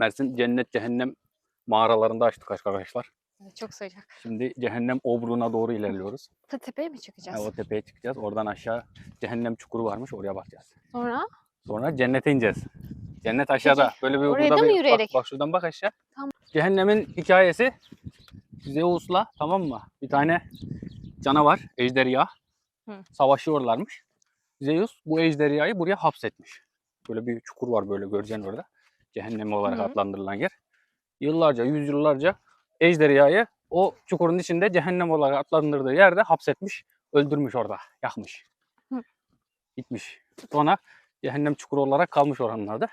Mersin cennet cehennem mağaralarında açtık arkadaşlar. Çok sıcak. Şimdi cehennem obruğuna doğru ilerliyoruz. Ta tepeye mi Ha, çıkacağız? o tepeye çıkacağız. Oradan aşağı cehennem çukuru varmış. Oraya bakacağız. Sonra? Sonra cennete ineceğiz. Cennet aşağıda. Böyle bir oraya da mı bir- yürüyerek? Bak, bak şuradan bak aşağı. Tamam. Cehennemin hikayesi Zeus'la tamam mı? Bir tane canavar, ejderha Hı. savaşıyorlarmış. Zeus bu ejderhayı buraya hapsetmiş. Böyle bir çukur var böyle göreceksin orada. Cehennem olarak Hı. adlandırılan yer. Yıllarca, yüzyıllarca ejderhayı o çukurun içinde cehennem olarak adlandırdığı yerde hapsetmiş, öldürmüş orada, yakmış. Hı. Gitmiş. Sonra cehennem çukuru olarak kalmış oranlarda.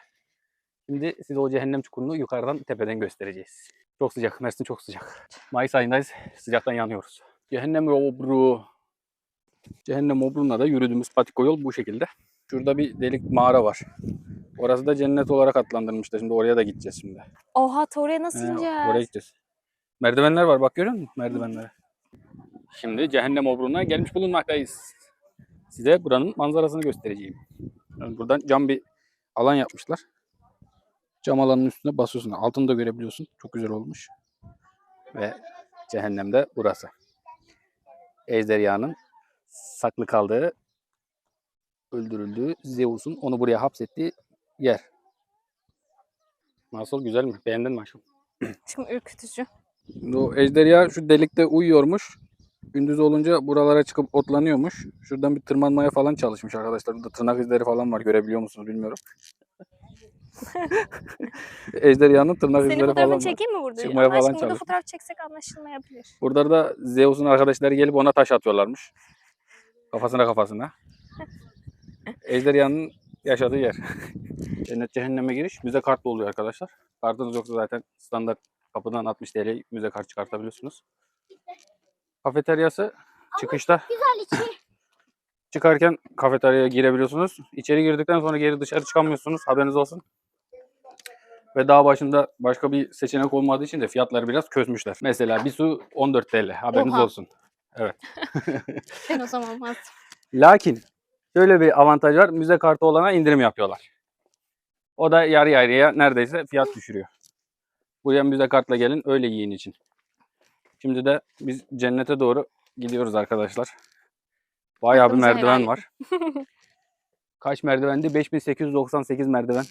Şimdi size o cehennem çukurunu yukarıdan tepeden göstereceğiz. Çok sıcak, Mersin çok sıcak. Mayıs ayındayız, sıcaktan yanıyoruz. Cehennem obru. Cehennem obruğuna da yürüdüğümüz patiko yol bu şekilde. Şurada bir delik mağara var. Orası da cennet olarak adlandırmışlar. Şimdi oraya da gideceğiz şimdi. Oha oraya nasıl He, ineceğiz? oraya gideceğiz. Merdivenler var bak görüyor musun merdivenlere? Şimdi cehennem obruğuna gelmiş bulunmaktayız. Size buranın manzarasını göstereceğim. Yani buradan cam bir alan yapmışlar. Cam alanın üstüne basıyorsun. Altını da görebiliyorsun. Çok güzel olmuş. Ve cehennemde burası. Ejderhanın saklı kaldığı, öldürüldüğü Zeus'un onu buraya hapsettiği yer. Nasıl güzel mi? Beğendin mi aşkım? Şimdi ürkütücü. O ejderha şu delikte uyuyormuş. Gündüz olunca buralara çıkıp otlanıyormuş. Şuradan bir tırmanmaya falan çalışmış arkadaşlar. Burada tırnak izleri falan var. Görebiliyor musunuz bilmiyorum. Ejderhanın tırnak Senin izleri falan fotoğrafını var. çekeyim mi burada? Çıkmaya Allah falan aşkına burada çalışmış. fotoğraf çeksek anlaşılmayabilir. Burada da Zeus'un arkadaşları gelip ona taş atıyorlarmış. Kafasına kafasına. Ejderhanın yaşadığı yer. Cennet cehenneme giriş müze kartla oluyor arkadaşlar. Kartınız yoksa zaten standart kapıdan 60 TL müze kart çıkartabiliyorsunuz. Kafeteryası çıkışta. Güzel içi. Çıkarken kafeteryaya girebiliyorsunuz. İçeri girdikten sonra geri dışarı çıkamıyorsunuz. Haberiniz olsun. Ve daha başında başka bir seçenek olmadığı için de fiyatları biraz közmüşler. Mesela bir su 14 TL. Haberiniz Oha. olsun. Ben o zaman. Lakin şöyle bir avantaj var. Müze kartı olana indirim yapıyorlar. O da yarı yarıya neredeyse fiyat düşürüyor. Buraya müze kartla gelin öyle yiyin için. Şimdi de biz cennete doğru gidiyoruz arkadaşlar. Bayağı bir merdiven var. Kaç merdivendi? 5898 merdiven.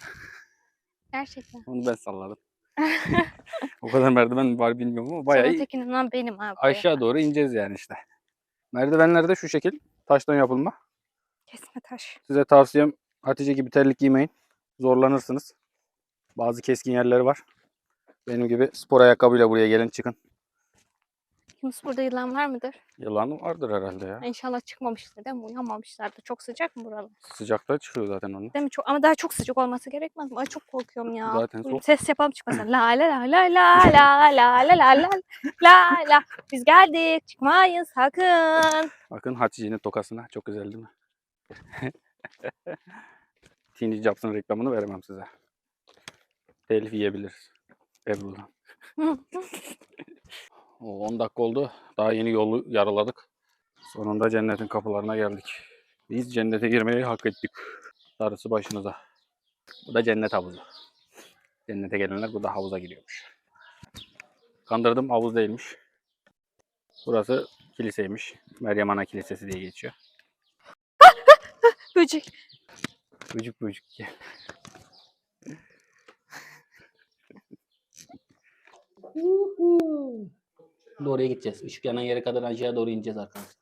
Gerçekten. Onu ben salladım. o kadar merdiven var bilmiyorum ama bayağı Sonra iyi. tekinden benim abi. aşağı doğru ineceğiz yani işte. Merdivenler de şu şekil. Taştan yapılma. Kesme taş. Size tavsiyem Hatice gibi terlik giymeyin. Zorlanırsınız. Bazı keskin yerleri var. Benim gibi spor ayakkabıyla buraya gelin çıkın. Yunus burada yılan var mıdır? Yılan vardır herhalde ya. İnşallah çıkmamıştır değil mi? Uyanmamışlardır. Çok sıcak mı buralar? Sıcakta çıkıyor zaten onu. Değil mi? Çok, ama daha çok sıcak olması gerekmez mi? Ay çok korkuyorum ya. Zaten soğuk. Ses yapalım çıkmasın. La la la la la la la la la la la la. Biz geldik. Çıkmayın sakın. Bakın Hatice'nin tokasına. Çok güzel değil mi? Tiny Jobs'ın reklamını veremem size. Telif yiyebiliriz. Ebru'dan. O 10 dakika oldu. Daha yeni yolu yaraladık. Sonunda cennetin kapılarına geldik. Biz cennete girmeyi hak ettik. Darısı başınıza. Bu da cennet havuzu. Cennete gelenler burada havuza giriyormuş. Kandırdım havuz değilmiş. Burası kiliseymiş. Meryem Ana Kilisesi diye geçiyor. Böcek. Böcük böcük gel. Doğruya gideceğiz. Işık yanan yere kadar aşağı doğru ineceğiz arkadaşlar.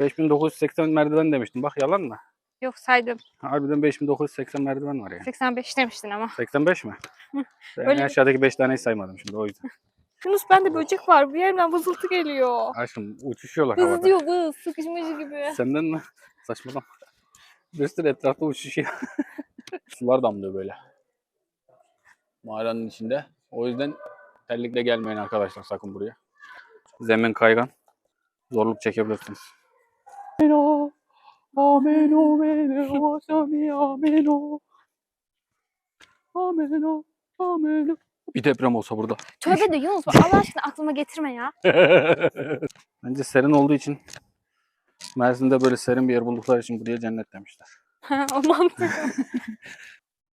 5980 merdiven demiştim. Bak yalan mı? Yok saydım. Harbiden 5980 merdiven var yani. 85 demiştin ama. 85 mi? Ben Öyle- aşağıdaki 5 taneyi saymadım şimdi o yüzden. Yunus bende böcek var. Bir yerimden vızıltı geliyor. Aşkım uçuşuyorlar Vız havada. diyor vız. Sıkışmacı gibi. Senden mi? Saçmalama. Sürü etrafta uçuşuyor. Sular damlıyor böyle. Mağaranın içinde. O yüzden terlikle gelmeyin arkadaşlar sakın buraya. Zemin kaygan. Zorluk çekebilirsiniz. Ameno, ameno, ameno, ameno. Ameno, ameno. Bir deprem olsa burada. Tövbe de Yunus Allah aşkına aklıma getirme ya. Bence serin olduğu için Mersin'de böyle serin bir yer buldukları için buraya cennet demişler. o mantıklı.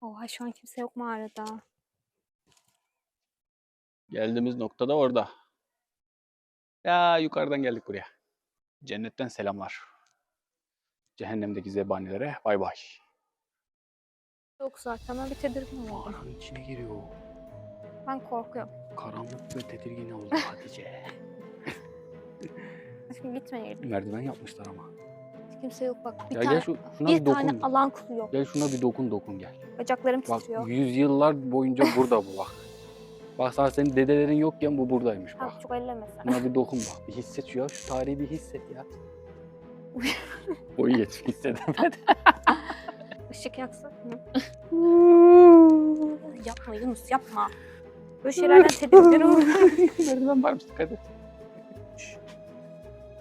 Oha şu an kimse yok mağarada. Geldiğimiz nokta da orada. Ya yukarıdan geldik buraya. Cennetten selamlar. Cehennemdeki zebanilere bay bay. Yok zaten ben bir tedirgin oldum. Mağaranın içine giriyor. Ben korkuyorum. Karanlık ve tedirgin oldu Hatice. Şimdi gitmeyelim. Merdiven yapmışlar ama. Hiç kimse yok bak. Bir Ya tane, gel şu, şuna bir bir dokun. tane alan kulu yok. Gel şuna bir dokun dokun gel. Bacaklarım Bak titriyor. yüzyıllar boyunca burada bu bak. Bak sana senin dedelerin yokken bu buradaymış bak. Tamam çok elleme sen. Buna bir dokun bak. Bir hisset şu ya. Şu tarihi bir hisset ya. Boyu yetmiş hissedemedi. Işık yaksak mı? yapma Yunus yapma. Böyle şeylerden tedirgin olurum. Merdiven varmış dikkat et.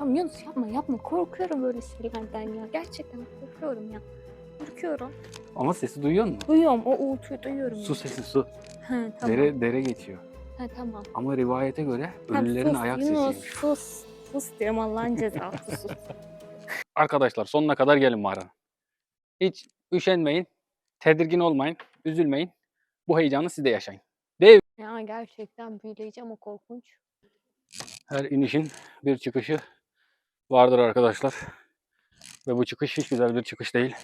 Tamam Yunus yapma yapma. Korkuyorum böyle şeylerden ya. Gerçekten korkuyorum ya. Korkuyorum. Ama sesi duyuyor musun? Duyuyorum o uğultuyu duyuyorum. Su sesi su. He tamam. Dere dere geçiyor. He tamam. Ama rivayete göre ölülerin sus, ayak Yunus, sesiymiş. Sus. Sus diyorum Allah'ın cezası sus. Arkadaşlar sonuna kadar gelin mağaranın. Hiç üşenmeyin, tedirgin olmayın, üzülmeyin. Bu heyecanı siz de yaşayın. ya gerçekten büyüleyici ama korkunç. Her inişin bir çıkışı vardır arkadaşlar. Ve bu çıkış hiç güzel bir çıkış değil.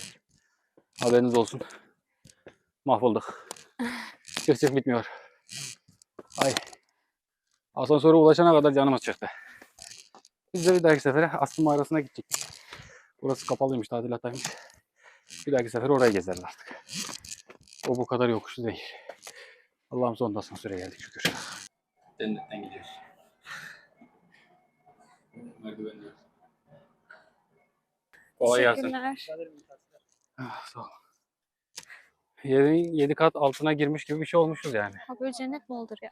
Haberiniz olsun. Mahvolduk. Çık çık bitmiyor. Ay. Asansöre ulaşana kadar canımız çıktı. Biz de bir dahaki sefere Aslı mağarasına gidecek. Burası kapalıymış, tadilattaymış. Bir dahaki sefer oraya gezeriz artık. O bu kadar yokuşlu değil. Allah'ım sonunda asansöre geldik şükür. Cennetten gidiyoruz. Merdivenler. Kolay gelsin. Teşekkürler. Ah, sağ ol. Yerin 7 kat altına girmiş gibi bir şey olmuşuz yani. Ha böyle cennet mi olur ya?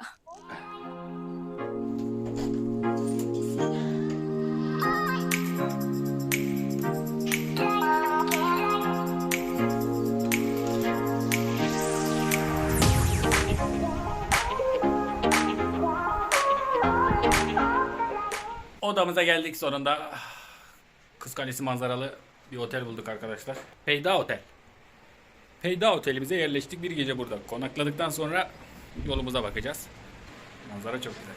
Odamıza geldik sonunda. Kız Kalesi manzaralı bir otel bulduk arkadaşlar. Peyda Otel. Peyda Otelimize yerleştik bir gece burada. Konakladıktan sonra yolumuza bakacağız. Manzara çok güzel.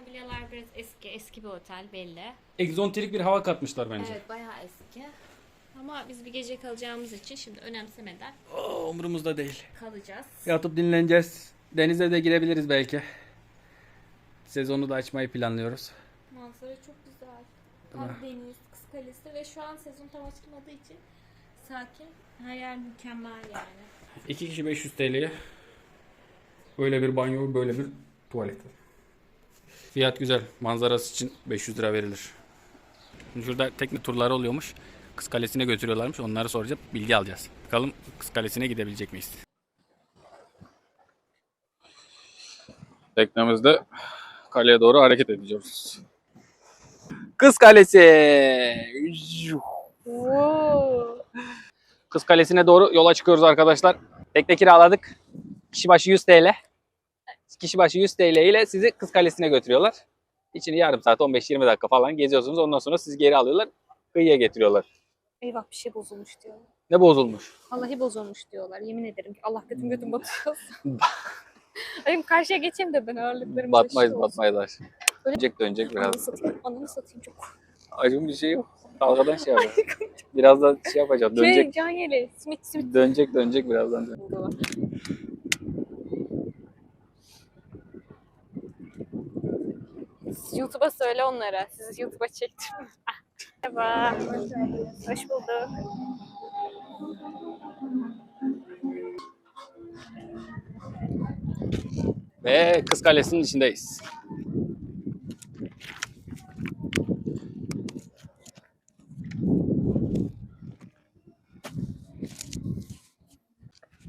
Mobilyalar biraz eski, eski bir otel belli. Egzantrik bir hava katmışlar bence. Evet bayağı eski. Ama biz bir gece kalacağımız için şimdi önemsemeden Oo, umurumuzda değil. kalacağız. Yatıp dinleneceğiz. Denize de girebiliriz belki. Sezonu da açmayı planlıyoruz. Manzara çok güzel. Tam deniz, kız kalesi ve şu an sezon tam açılmadığı için sakin. Her yer mükemmel yani. 2 kişi 500 TL'ye böyle bir banyo, böyle bir tuvalet. Fiyat güzel. Manzarası için 500 lira verilir. Şimdi Şurada tekne turları oluyormuş. Kız Kalesi'ne götürüyorlarmış. Onları soracağız. Bilgi alacağız. Bakalım Kız Kalesi'ne gidebilecek miyiz? Teknemizde kaleye doğru hareket ediyoruz. Kız Kalesi. Kız Kalesi'ne doğru yola çıkıyoruz arkadaşlar. Tekne kiraladık. Kişi başı 100 TL. Kişi başı 100 TL ile sizi Kız Kalesi'ne götürüyorlar. İçini yarım saat 15-20 dakika falan geziyorsunuz. Ondan sonra sizi geri alıyorlar. Kıyıya getiriyorlar. Eyvah bir şey bozulmuş diyor. Ne bozulmuş? Vallahi bozulmuş diyorlar. Yemin ederim ki Allah götüm götüm batıyor. Benim karşıya geçeyim de ben ağırlıklarım Batmayız batmayız aşk. Öyle- Dönecek dönecek biraz. Ananı satayım, ananı satayım çok. Acım bir şey yok. Dalgadan şey yapacağız. Biraz da şey yapacağız. Şey, Dönecek. can yeli, simit simit. Dönecek dönecek birazdan. buldular. YouTube'a söyle onlara. Sizi YouTube'a çektim. Merhaba. Hoş bulduk. Ve Kız Kalesi'nin içindeyiz.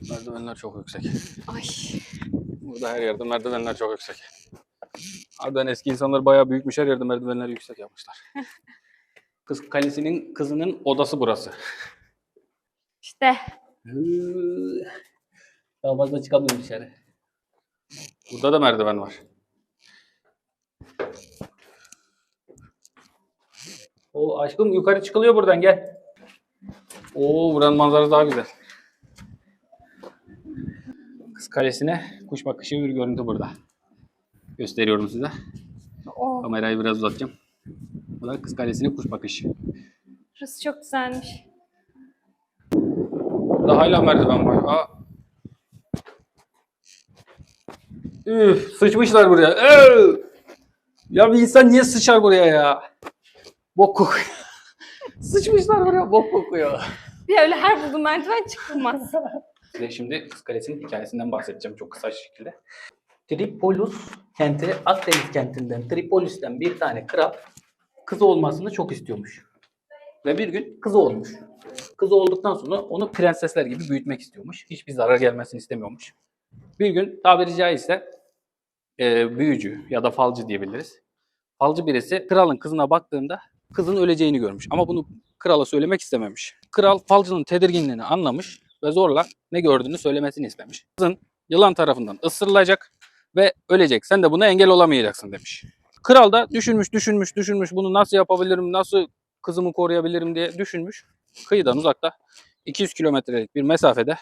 Merdivenler çok yüksek. Ay. Burada her yerde merdivenler çok yüksek. Harbiden eski insanlar bayağı büyükmüş her yerde merdivenleri yüksek yapmışlar. Kız Kalesi'nin kızının odası burası. İşte. Daha fazla çıkamıyorum dışarı. Burada da merdiven var. O aşkım yukarı çıkılıyor buradan gel. Oo buranın manzarası daha güzel. Kız Kalesi'ne kuş bakışı bir görüntü burada. Gösteriyorum size. Oo, Kamerayı biraz uzatacağım. Bu da Kız Kalesi'nin kuş bakışı. burası çok güzelmiş. Burada hala merdiven var. Aa. Üf, sıçmışlar buraya. Üf! Ya bir insan niye sıçar buraya ya? Bok kokuyor. Sıçmışlar buraya, bok kokuyor. Bir öyle her bulduğum merdiven çıkılmaz. Size şimdi Kız hikayesinden bahsedeceğim çok kısa şekilde. Tripolis kenti Akdeniz kentinden Tripolis'ten bir tane kral kızı olmasını çok istiyormuş. Ve bir gün kızı olmuş. Kızı olduktan sonra onu Prensesler gibi büyütmek istiyormuş. Hiçbir zarar gelmesini istemiyormuş. Bir gün tabiri caizse e, büyücü ya da falcı diyebiliriz. Falcı birisi kralın kızına baktığında kızın öleceğini görmüş. Ama bunu krala söylemek istememiş. Kral falcının tedirginliğini anlamış ve zorla ne gördüğünü söylemesini istemiş. Kızın yılan tarafından ısırılacak ve ölecek. Sen de buna engel olamayacaksın demiş. Kral da düşünmüş, düşünmüş, düşünmüş. Bunu nasıl yapabilirim, nasıl kızımı koruyabilirim diye düşünmüş. Kıyıdan uzakta 200 kilometrelik bir mesafede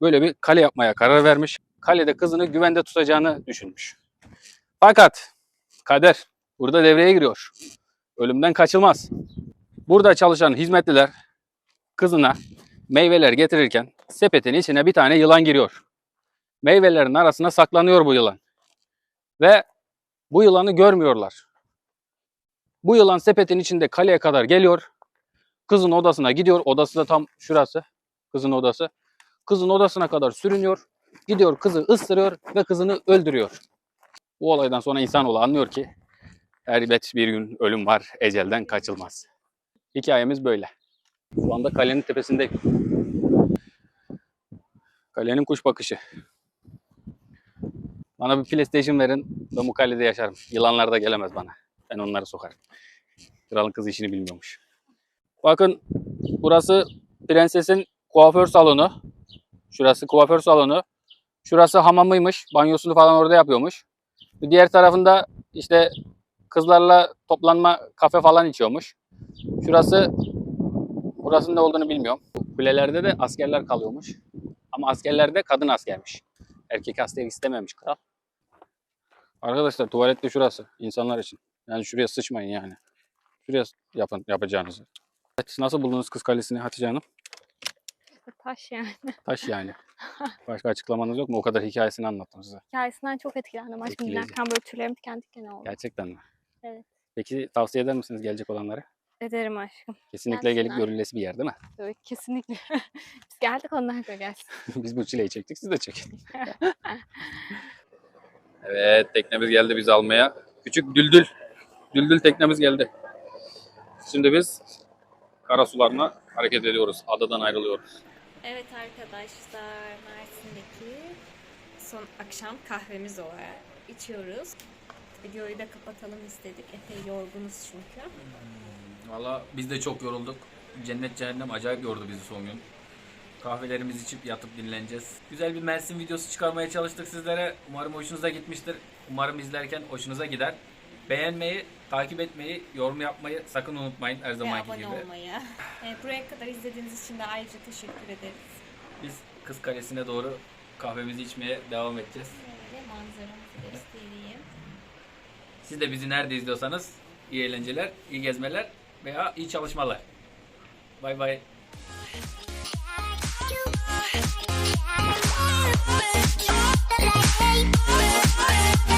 böyle bir kale yapmaya karar vermiş. Kalede kızını güvende tutacağını düşünmüş. Fakat kader burada devreye giriyor. Ölümden kaçılmaz. Burada çalışan hizmetliler kızına meyveler getirirken sepetin içine bir tane yılan giriyor. Meyvelerin arasına saklanıyor bu yılan. Ve bu yılanı görmüyorlar. Bu yılan sepetin içinde kaleye kadar geliyor. Kızın odasına gidiyor. Odası da tam şurası. Kızın odası. Kızın odasına kadar sürünüyor. Gidiyor kızı ısırıyor ve kızını öldürüyor. Bu olaydan sonra insanoğlu anlıyor ki elbet bir gün ölüm var, ecelden kaçılmaz. Hikayemiz böyle. Şu anda kalenin tepesindeyim. Kalenin kuş bakışı. Bana bir PlayStation verin, ben bu kalede yaşarım. Yılanlar da gelemez bana. Ben onları sokarım. Kralın kızı işini bilmiyormuş. Bakın burası prensesin kuaför salonu. Şurası kuaför salonu. Şurası hamamıymış. Banyosunu falan orada yapıyormuş. Diğer tarafında işte kızlarla toplanma kafe falan içiyormuş. Şurası burasının ne olduğunu bilmiyorum. Kulelerde de askerler kalıyormuş. Ama askerler de kadın askermiş. Erkek asker istememiş kral. Arkadaşlar tuvalet de şurası insanlar için. Yani şuraya sıçmayın yani. Şuraya yapın yapacağınızı. Evet, nasıl buldunuz Kız Kalesi'ni Hatice Hanım? Taş yani. Taş yani. Başka açıklamanız yok mu? O kadar hikayesini anlattım size. Hikayesinden çok etkilendim. Aşkım dinlerken böyle tüylerim diken diken oldu. Gerçekten mi? Evet. Peki tavsiye eder misiniz gelecek olanlara? Ederim aşkım. Kesinlikle gelip Gelsinler. görülesi bir yer değil mi? Evet, kesinlikle. Biz geldik onlar da gelsin. Biz bu çileyi çektik, siz de çekin. evet, teknemiz geldi bizi almaya. Küçük düldül. Düldül teknemiz geldi. Şimdi biz kara sularına hareket ediyoruz. Adadan ayrılıyoruz. Evet arkadaşlar, Mersin'deki son akşam kahvemiz olarak içiyoruz. Videoyu da kapatalım istedik. Epey yorgunuz çünkü. Valla biz de çok yorulduk. Cennet cehennem acayip yordu bizi son gün. Kahvelerimizi içip yatıp dinleneceğiz. Güzel bir Mersin videosu çıkarmaya çalıştık sizlere. Umarım hoşunuza gitmiştir. Umarım izlerken hoşunuza gider. Beğenmeyi, takip etmeyi, yorum yapmayı sakın unutmayın her Ve zamanki abone gibi. olmayı. E, buraya kadar izlediğiniz için de ayrıca teşekkür ederiz. Biz Kız Kalesi'ne doğru kahvemizi içmeye devam edeceğiz. Böyle manzaramızı göstereyim. Siz de bizi nerede izliyorsanız iyi eğlenceler, iyi gezmeler veya iyi çalışmalar. Bay bay. Like